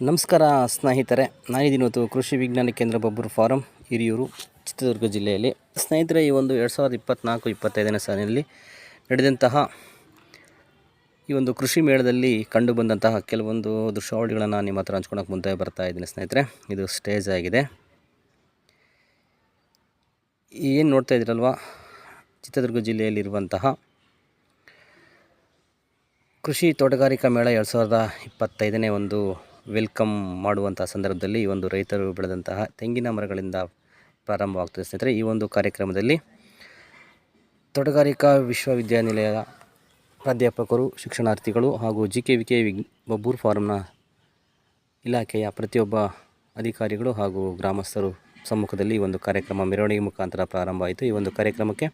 ನಮಸ್ಕಾರ ಸ್ನೇಹಿತರೆ, ನಾನಿದ್ದೀನಿ ಇವತ್ತು ಕೃಷಿ ವಿಜ್ಞಾನ ಕೇಂದ್ರ ಬಬ್ಬೂರು ಫಾರಂ, ಹಿರಿಯೂರು, ಚಿತ್ರದುರ್ಗ ಜಿಲ್ಲೆಯಲ್ಲಿ. ಸ್ನೇಹಿತರೆ, ಈ ಒಂದು ಎರಡು ಸಾವಿರದ ಇಪ್ಪತ್ತ್ನಾಲ್ಕು ಇಪ್ಪತ್ತೈದನೇ ಸಾಲಿನಲ್ಲಿ ನಡೆದಂತಹ ಈ ಒಂದು ಕೃಷಿ ಮೇಳದಲ್ಲಿ ಕಂಡು ಬಂದಂತಹ ಕೆಲವೊಂದು ದೃಶ್ಯಾವಳಿಗಳನ್ನು ನಿಮ್ಮ ಹತ್ರ ಹಂಚ್ಕೊಳಕ್ಕೆ ಮುಂದೆ ಬರ್ತಾ ಇದ್ದೀನಿ ಸ್ನೇಹಿತರೆ. ಇದು ಸ್ಟೇಜ್ ಆಗಿದೆ. ಏನು ನೋಡ್ತಾ ಇದ್ದೀರಲ್ವ ಚಿತ್ರದುರ್ಗ ಜಿಲ್ಲೆಯಲ್ಲಿರುವಂತಹ ಕೃಷಿ ತೋಟಗಾರಿಕಾ ಮೇಳ ಎರಡು ಸಾವಿರದ ಇಪ್ಪತ್ತೈದನೇ ಒಂದು ವೆಲ್ಕಮ್ ಮಾಡುವಂಥ ಸಂದರ್ಭದಲ್ಲಿ ಈ ಒಂದು ರೈತರು ಬೆಳೆದಂತಹ ತೆಂಗಿನ ಮರಗಳಿಂದ ಪ್ರಾರಂಭವಾಗ್ತದೆ ಸ್ನೇಹಿತರೆ. ಈ ಒಂದು ಕಾರ್ಯಕ್ರಮದಲ್ಲಿ ತೋಟಗಾರಿಕಾ ವಿಶ್ವವಿದ್ಯಾನಿಲಯದ ಪ್ರಾಧ್ಯಾಪಕರು, ಶಿಕ್ಷಣಾರ್ಥಿಗಳು ಹಾಗೂ ಜಿ ಕೆ ವಿ ಕೆ ವಿಗ್ ಬಬ್ಬೂರ್ ಫಾರಂನ ಇಲಾಖೆಯ ಪ್ರತಿಯೊಬ್ಬ ಅಧಿಕಾರಿಗಳು ಹಾಗೂ ಗ್ರಾಮಸ್ಥರು ಸಮ್ಮುಖದಲ್ಲಿ ಈ ಒಂದು ಕಾರ್ಯಕ್ರಮ ಮೆರವಣಿಗೆ ಮುಖಾಂತರ ಪ್ರಾರಂಭ ಆಯಿತು. ಈ ಒಂದು ಕಾರ್ಯಕ್ರಮಕ್ಕೆ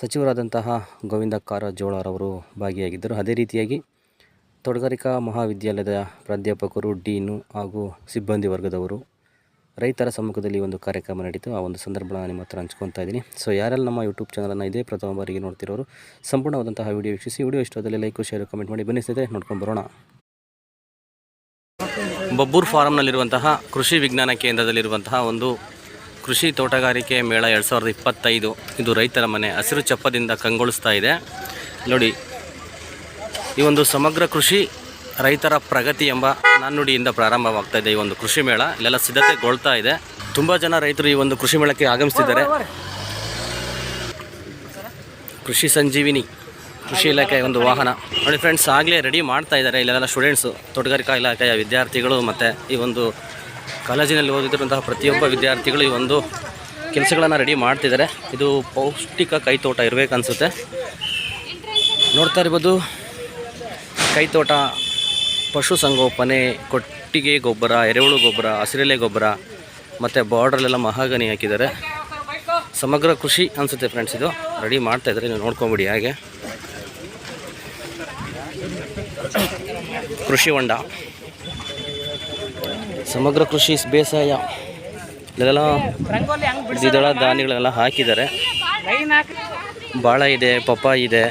ಸಚಿವರಾದಂತಹ ಗೋವಿಂದ ಕಾರಜೋಳರವರು ಭಾಗಿಯಾಗಿದ್ದರು. ಅದೇ ರೀತಿಯಾಗಿ ತೋಟಗಾರಿಕಾ ಮಹಾವಿದ್ಯಾಲಯದ ಪ್ರಾಧ್ಯಾಪಕರು, ಡೀನು ಹಾಗೂ ಸಿಬ್ಬಂದಿ ವರ್ಗದವರು ರೈತರ ಸಮ್ಮುಖದಲ್ಲಿ ಒಂದು ಕಾರ್ಯಕ್ರಮ ನಡೀತು. ಆ ಒಂದು ಸಂದರ್ಭ ನಿಮ್ಮ ಹತ್ರ ಹಂಚ್ಕೊತಾ ಇದ್ದೀನಿ. ಸೊ ಯಾರೆಲ್ಲ ನಮ್ಮ ಯೂಟ್ಯೂಬ್ ಚಾನಲನ್ನು ಇದೇ ಪ್ರಥಮ ಬಾರಿಗೆ ನೋಡ್ತಿರೋರು, ಸಂಪೂರ್ಣವಾದಂತಹ ವಿಡಿಯೋ ವೀಕ್ಷಿಸಿ. ವಿಡಿಯೋ ಇಷ್ಟದಲ್ಲಿ ಲೈಕ್ ಶೇರ್ ಕಮೆಂಟ್ ಮಾಡಿ. ಬನ್ನಿ ಸ್ನೇಹಿತರೆ, ನೋಡ್ಕೊಂಡು ಬರೋಣ. ಬಬ್ಬೂರ್ ಫಾರಂನಲ್ಲಿರುವಂತಹ ಕೃಷಿ ವಿಜ್ಞಾನ ಕೇಂದ್ರದಲ್ಲಿರುವಂತಹ ಒಂದು ಕೃಷಿ ತೋಟಗಾರಿಕೆ ಮೇಳ ಎರಡು ಸಾವಿರದ ಇಪ್ಪತ್ತೈದು. ಇದು ರೈತರ ಮನೆ. ಹಸಿರು ಚಪ್ಪದಿಂದ ಕಂಗೊಳಿಸ್ತಾ ಇದೆ. ನೋಡಿ ಈ ಒಂದು ಸಮಗ್ರ ಕೃಷಿ ರೈತರ ಪ್ರಗತಿ ಎಂಬ ನಾಣ್ಣುಡಿಯಿಂದ ಪ್ರಾರಂಭವಾಗ್ತಾ ಇದೆ ಈ ಒಂದು ಕೃಷಿ ಮೇಳ. ಇಲ್ಲೆಲ್ಲ ಸಿದ್ಧತೆಗೊಳ್ತಾ ಇದೆ. ತುಂಬ ಜನ ರೈತರು ಈ ಒಂದು ಕೃಷಿ ಮೇಳಕ್ಕೆ ಆಗಮಿಸ್ತಿದ್ದಾರೆ. ಕೃಷಿ ಸಂಜೀವಿನಿ ಕೃಷಿ ಇಲಾಖೆಯ ಒಂದು ವಾಹನ. ನೋಡಿ ಫ್ರೆಂಡ್ಸ್ ಆಗಲೇ ರೆಡಿ ಮಾಡ್ತಾ ಇದ್ದಾರೆ. ಇಲ್ಲೆಲ್ಲ ಸ್ಟೂಡೆಂಟ್ಸು ತೋಟಗಾರಿಕಾ ಇಲಾಖೆಯ ವಿದ್ಯಾರ್ಥಿಗಳು ಮತ್ತು ಈ ಒಂದು ಕಾಲೇಜಿನಲ್ಲಿ ಓದಿರುವಂತಹ ಪ್ರತಿಯೊಬ್ಬ ವಿದ್ಯಾರ್ಥಿಗಳು ಈ ಒಂದು ಕೆಲಸಗಳನ್ನು ರೆಡಿ ಮಾಡ್ತಿದ್ದಾರೆ. ಇದು ಪೌಷ್ಟಿಕ ಕೈತೋಟ ಇರಬೇಕನ್ಸುತ್ತೆ. ನೋಡ್ತಾ ಇರ್ಬೋದು ಕೈತೋಟ ಪಶುಸಂಗೋಪನೆ ಕೊಟ್ಟಿಗೆ ಗೊಬ್ಬರ, ಎರೆಹುಳು ಗೊಬ್ಬರ, ಹಸಿರೆಲೆ ಗೊಬ್ಬರ ಮತ್ತು ಬಾರ್ಡ್ರಲ್ಲೆಲ್ಲ ಮಹಾಗನಿ ಹಾಕಿದ್ದಾರೆ. ಸಮಗ್ರ ಕೃಷಿ ಅನಿಸುತ್ತೆ ಫ್ರೆಂಡ್ಸ್ ಇದು. ರೆಡಿ ಮಾಡ್ತಾ ಇದ್ದಾರೆ ನೀವು ನೋಡ್ಕೊಂಬಿಡಿ ಹಾಗೆ. ಕೃಷಿ ಹೊಂಡ. ಸಮಗ್ರ ಕೃಷಿ ಬೇಸಾಯ. ಇಲ್ಲೆಲ್ಲ ದ್ವಿದಳ ಧಾನ್ಯಗಳೆಲ್ಲ ಹಾಕಿದ್ದಾರೆ. ಬಾಳೆ ಇದೆ, ಪಪ್ಪಾಯಿ ಇದೆ.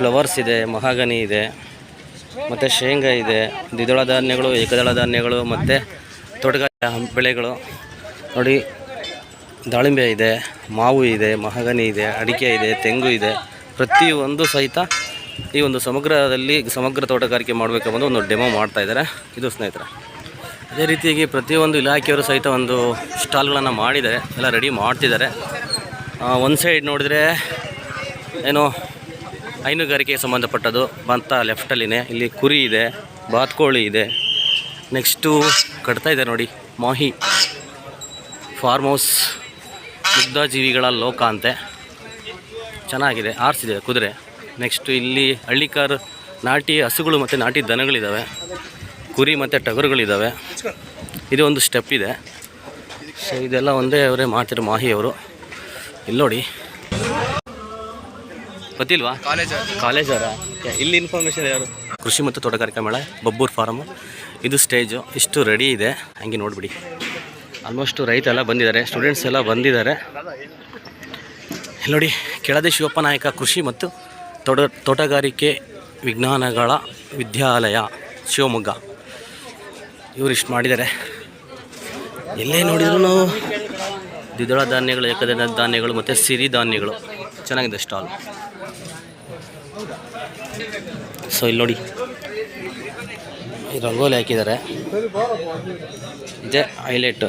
ಫ್ಲವರ್ಸ್ ಇದೆ ಮಹಾಗನಿ ಇದೆ, ಮತ್ತು ಶೇಂಗಾ ಇದೆ, ದ್ವಿದಳ ಧಾನ್ಯಗಳು, ಏಕದಳ ಧಾನ್ಯಗಳು, ಮತ್ತು ತೋಟಗಾರಿಕೆ ಬೆಳೆಗಳು. ನೋಡಿ, ದಾಳಿಂಬೆ ಇದೆ, ಮಾವು ಇದೆ ಮಹಾಗನಿ ಇದೆ, ಅಡಿಕೆ ಇದೆ, ತೆಂಗು ಇದೆ. ಪ್ರತಿಯೊಂದು ಸಹಿತ ಈ ಒಂದು ಸಮಗ್ರದಲ್ಲಿ ಸಮಗ್ರ ತೋಟಗಾರಿಕೆ ಮಾಡಬೇಕೆಂಬುದು ಒಂದು ಡೆಮೋ ಮಾಡ್ತಾ ಇದ್ದಾರೆ. ಇದು ಸ್ನೇಹಿತರೆ. ಅದೇ ರೀತಿಯಾಗಿ ಪ್ರತಿಯೊಂದು ಇಲಾಖೆಯವರು ಸಹಿತ ಒಂದು ಸ್ಟಾಲ್ಗಳನ್ನು ಮಾಡಿದ್ದಾರೆ. ಎಲ್ಲ ರೆಡಿ ಮಾಡ್ತಿದ್ದಾರೆ. ಒಂದು ಸೈಡ್ ನೋಡಿದರೆ, ಏನು ಹೈನುಗಾರಿಕೆಗೆ ಸಂಬಂಧಪಟ್ಟದ್ದು ಬಂತ ಲೆಫ್ಟಲ್ಲಿನೇ. ಇಲ್ಲಿ ಕುರಿ ಇದೆ, ಬಾತ್ಕೋಳಿ ಇದೆ. ನೆಕ್ಸ್ಟು ಕಟ್ತಾ ಇದೆ ನೋಡಿ, ಮಾಹಿ ಫಾರ್ಮ್ ಹೌಸ್ ಮುಗ್ಧಜೀವಿಗಳ ಲೋಕ ಅಂತೆ. ಚೆನ್ನಾಗಿದೆ, ಆರ್ಸಿದೆ ಕುದುರೆ. ನೆಕ್ಸ್ಟು ಇಲ್ಲಿ ಹಳ್ಳಿಕಾರ್ ನಾಟಿ ಹಸುಗಳು ಮತ್ತು ನಾಟಿ ದನಗಳಿದ್ದಾವೆ ಕುರಿ ಮತ್ತು ಟಗರುಗಳಿದ್ದಾವೆ ಇದು ಒಂದು ಸ್ಟೆಪ್ ಇದೆ. ಸೊ ಇದೆಲ್ಲ ಒಂದೇ ಅವರೇ ಮಾಡ್ತಿರೋ ಮಾಹಿ ಅವರು ಇಲ್ಲಿ ನೋಡಿ. ಗೊತ್ತಿಲ್ವಾ? ಕಾಲೇಜ್ ಕಾಲೇಜ್ ಅವರ? ಇಲ್ಲಿ ಇನ್ಫಾರ್ಮೇಷನ್ ಯಾರು? ಕೃಷಿ ಮತ್ತು ತೋಟಗಾರಿಕಾ ಮೇಳ ಬಬ್ಬೂರ್ ಫಾರಮ್ ಇದು ಸ್ಟೇಜು ಇಷ್ಟು ರೆಡಿ ಇದೆ. ಹಂಗೆ ನೋಡಿಬಿಡಿ. ಆಲ್ಮೋಸ್ಟು ರೈತೆಲ್ಲ ಬಂದಿದ್ದಾರೆ. ಸ್ಟೂಡೆಂಟ್ಸ್ ಎಲ್ಲ ಬಂದಿದ್ದಾರೆ. ಇಲ್ಲಿ ನೋಡಿ ಕೆಳದಿ ಶಿವಪ್ಪ ನಾಯಕ ಕೃಷಿ ಮತ್ತು ತೋಟ ತೋಟಗಾರಿಕೆ ವಿಜ್ಞಾನಗಳ ವಿದ್ಯಾಲಯ ಶಿವಮೊಗ್ಗ. ಇವರು ಇಷ್ಟು ಮಾಡಿದ್ದಾರೆ. ಎಲ್ಲೇ ನೋಡಿದ್ರು ದ್ವಿದಳ ಧಾನ್ಯಗಳು ಏಕದಳ ಧಾನ್ಯಗಳು ಮತ್ತು ಸಿರಿ ಧಾನ್ಯಗಳು. ಚೆನ್ನಾಗಿದೆ ಸ್ಟಾಲ್ ಸೊ ಇಲ್ಲಿ ನೋಡಿ. ರಂಗೋಲಿ ಹಾಕಿದ್ದಾರೆ. ಇದೇ ಹೈಲೈಟ್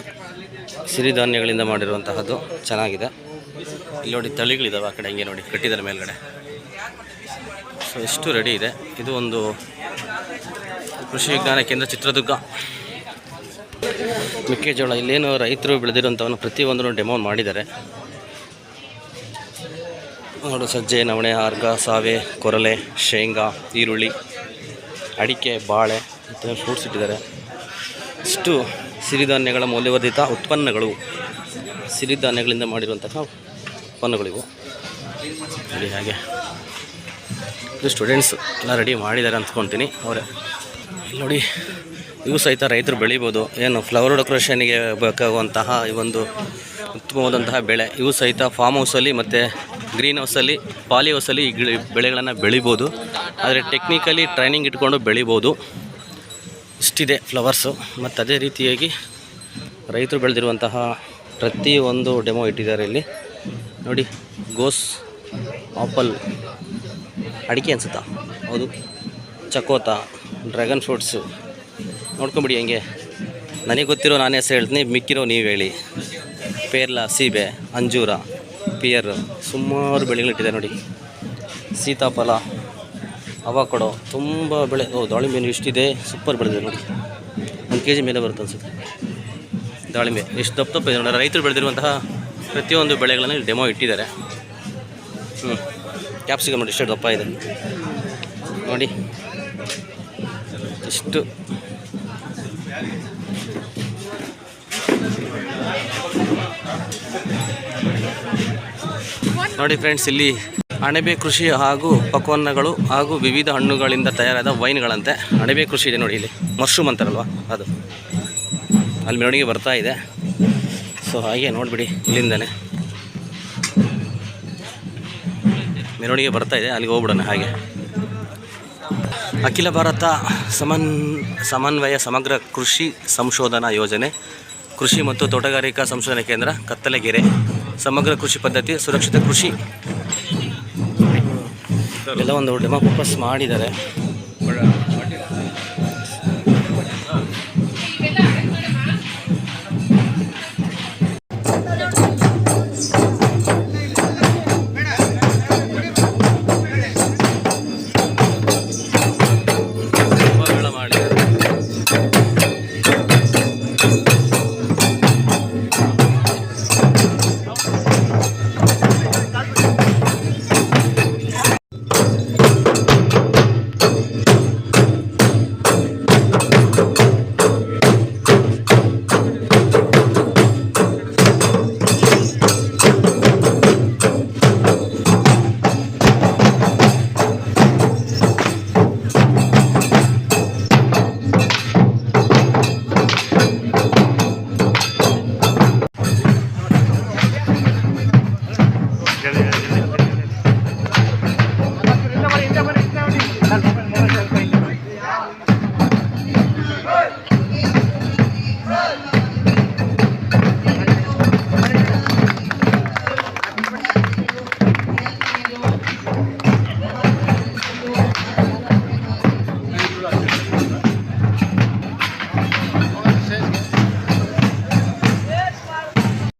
ಸಿರಿಧಾನ್ಯಗಳಿಂದ ಮಾಡಿರುವಂತಹದ್ದು ಚೆನ್ನಾಗಿದೆ. ಇಲ್ಲಿ ನೋಡಿ ತಳಿಗಳಿದ್ದಾವೆ ಆ ಕಡೆ, ಹಂಗೆ ನೋಡಿ, ಕಟ್ಟಿದ್ದಾರೆ ಮೇಲ್ಗಡೆ. ಸೊ ಎಷ್ಟು ರೆಡಿ ಇದೆ. ಇದು ಒಂದು ಕೃಷಿ ವಿಜ್ಞಾನ ಕೇಂದ್ರ ಚಿತ್ರದುರ್ಗ. ಮೆಕ್ಕೆಜೋಳ, ಇಲ್ಲೇನು ರೈತರು ಬೆಳೆದಿರುವಂಥವನ್ನು ಪ್ರತಿಯೊಂದನ್ನು ಡೆಮೋ ಮಾಡಿದ್ದಾರೆ. ನೋಡು ಸಜ್ಜೆ, ನವಣೆ ಹಾರ್ಗ ಸಾವೆ, ಕೊರಲೆ, ಶೇಂಗಾ, ಈರುಳ್ಳಿ, ಅಡಿಕೆ, ಬಾಳೆ ಮತ್ತು ಫ್ರೂಟ್ಸ್ ಇಟ್ಟಿದ್ದಾರೆ. ಇಷ್ಟು ಸಿರಿಧಾನ್ಯಗಳ ಮೌಲ್ಯವರ್ಧಿತ ಉತ್ಪನ್ನಗಳು. ಸಿರಿಧಾನ್ಯಗಳಿಂದ ಮಾಡಿರುವಂತಹ ಉತ್ಪನ್ನಗಳಿವು. ನೋಡಿ ಹಾಗೆ. ಇದು ಸ್ಟೂಡೆಂಟ್ಸ್ ಎಲ್ಲ ರೆಡಿ ಮಾಡಿದ್ದಾರೆ ಅಂದ್ಕೊತೀನಿ. ಅವರೇ ಇಲ್ಲಿ ನೋಡಿ, ಇವು ಸಹಿತ ರೈತರು ಬೆಳಿಬೋದು. ಏನು ಫ್ಲವರ್ ಡೆಕೋರೇಷನ್ಗೆ ಬೇಕಾಗುವಂತಹ ಈ ಒಂದು ಉತ್ತಮವಾದಂತಹ ಬೆಳೆ. ಇವು ಸಹಿತ ಫಾರ್ಮ್ ಹೌಸಲ್ಲಿ ಮತ್ತು ಗ್ರೀನ್ ಹೌಸಲ್ಲಿ, ಪಾಲಿ ಹೌಸಲ್ಲಿ ಈ ಗಿಳಿ ಬೆಳೆಗಳನ್ನು ಬೆಳಿಬೋದು. ಆದರೆ ಟೆಕ್ನಿಕಲಿ ಟ್ರೈನಿಂಗ್ ಇಟ್ಕೊಂಡು ಬೆಳಿಬೋದು. ಇಷ್ಟಿದೆ ಫ್ಲವರ್ಸು ಮತ್ತು ಅದೇ ರೀತಿಯಾಗಿ ರೈತರು ಬೆಳೆದಿರುವಂತಹ ಪ್ರತಿಯೊಂದು ಡೆಮೋ ಇಟ್ಟಿದ್ದಾರೆ ಇಲ್ಲಿ. ನೋಡಿ, ಗೋಸ್ ಆಪಲ್. ಅಡಿಕೆ ಅನ್ಸುತ್ತಾ? ಹೌದು. ಚಕೋತ, ಡ್ರ್ಯಾಗನ್ ಫ್ರೂಟ್ಸು. ನೋಡ್ಕೊಂಬಿಡಿ ಹೆಂಗೆ. ನನಗೆ ಗೊತ್ತಿರೋ ನಾನೇ ಹೆಸರು ಹೇಳ್ತೀನಿ, ಮಿಕ್ಕಿರೋ ನೀವು ಹೇಳಿ. ಪೇರ್ಲ, ಸೀಬೆ, ಅಂಜೂರ. ಪಿಯರ್ ಸುಮಾರು ಬೆಳೆಗಳಿಟ್ಟಿದೆ ನೋಡಿ. ಸೀತಾಫಲ, ಅವಕೊಡೋ ತುಂಬ ಬೆಳೆ. ಓ, ದಾಳಿಂಬೆ ಇಷ್ಟಿದೆ. ಸೂಪರ್ ಬೆಳೆದಿದೆ ನೋಡಿ. ಒಂದು ಕೆ ಜಿ ಮೇಲೆ ಬರುತ್ತೆ ಅನ್ಸುತ್ತೆ. ದಾಳಿಂಬೆ. ಎಷ್ಟು ದಪ್ಪ ದಪ್ಪ ಇದೆ ನೋಡಿ. ರೈತರು ಬೆಳೆದಿರುವಂತಹ ಪ್ರತಿಯೊಂದು ಬೆಳೆಗಳನ್ನು ಇಲ್ಲಿ ಡೆಮೋ ಇಟ್ಟಿದ್ದಾರೆ. ಹ್ಞೂ ಕ್ಯಾಪ್ಸಿಕಮ್ ನೋಡಿ ಎಷ್ಟು ದಪ್ಪ ಇದೆ. ನೋಡಿ. ಇಷ್ಟು. ನೋಡಿ ಫ್ರೆಂಡ್ಸ್ ಇಲ್ಲಿ ಅಣಬೆ ಕೃಷಿ ಹಾಗೂ ಪಕ್ವನ್ನಗಳು ಹಾಗೂ ವಿವಿಧ ಹಣ್ಣುಗಳಿಂದ ತಯಾರಾದ ವೈನ್ಗಳಂತೆ ಅಣಬೆ ಕೃಷಿ ಇದೆ ನೋಡಿ ಇಲ್ಲಿ. ಮಶ್ರೂಮ್ ಅಂತಾರಲ್ವ? ಅದು. ಅಲ್ಲಿ ಮೆರವಣಿಗೆ ಬರ್ತಾ ಇದೆ. ಸೊ ಹಾಗೆ ನೋಡಿಬಿಡಿ ಇಲ್ಲಿಂದಲೇ ಮೆರವಣಿಗೆ ಬರ್ತಾ ಇದೆ, ಅಲ್ಲಿಗೆ ಹೋಗ್ಬಿಡೋಣ ಹಾಗೆ. ಅಖಿಲ ಭಾರತ ಸಮನ್, ಸಮನ್ವಯ ಸಮಗ್ರ ಕೃಷಿ ಸಂಶೋಧನಾ ಯೋಜನೆ, ಕೃಷಿ ಮತ್ತು ತೋಟಗಾರಿಕಾ ಸಂಶೋಧನಾ ಕೇಂದ್ರ, ಕತ್ತಲೆಗೆರೆ. ಸಮಗ್ರ ಕೃಷಿ ಪದ್ಧತಿ ಸುರಕ್ಷಿತ ಕೃಷಿ. ಎಲ್ಲ ಒಂದು ಡೆಮೋ ಪರ್ಪಸ್ ಮಾಡಿದ್ದಾರೆ.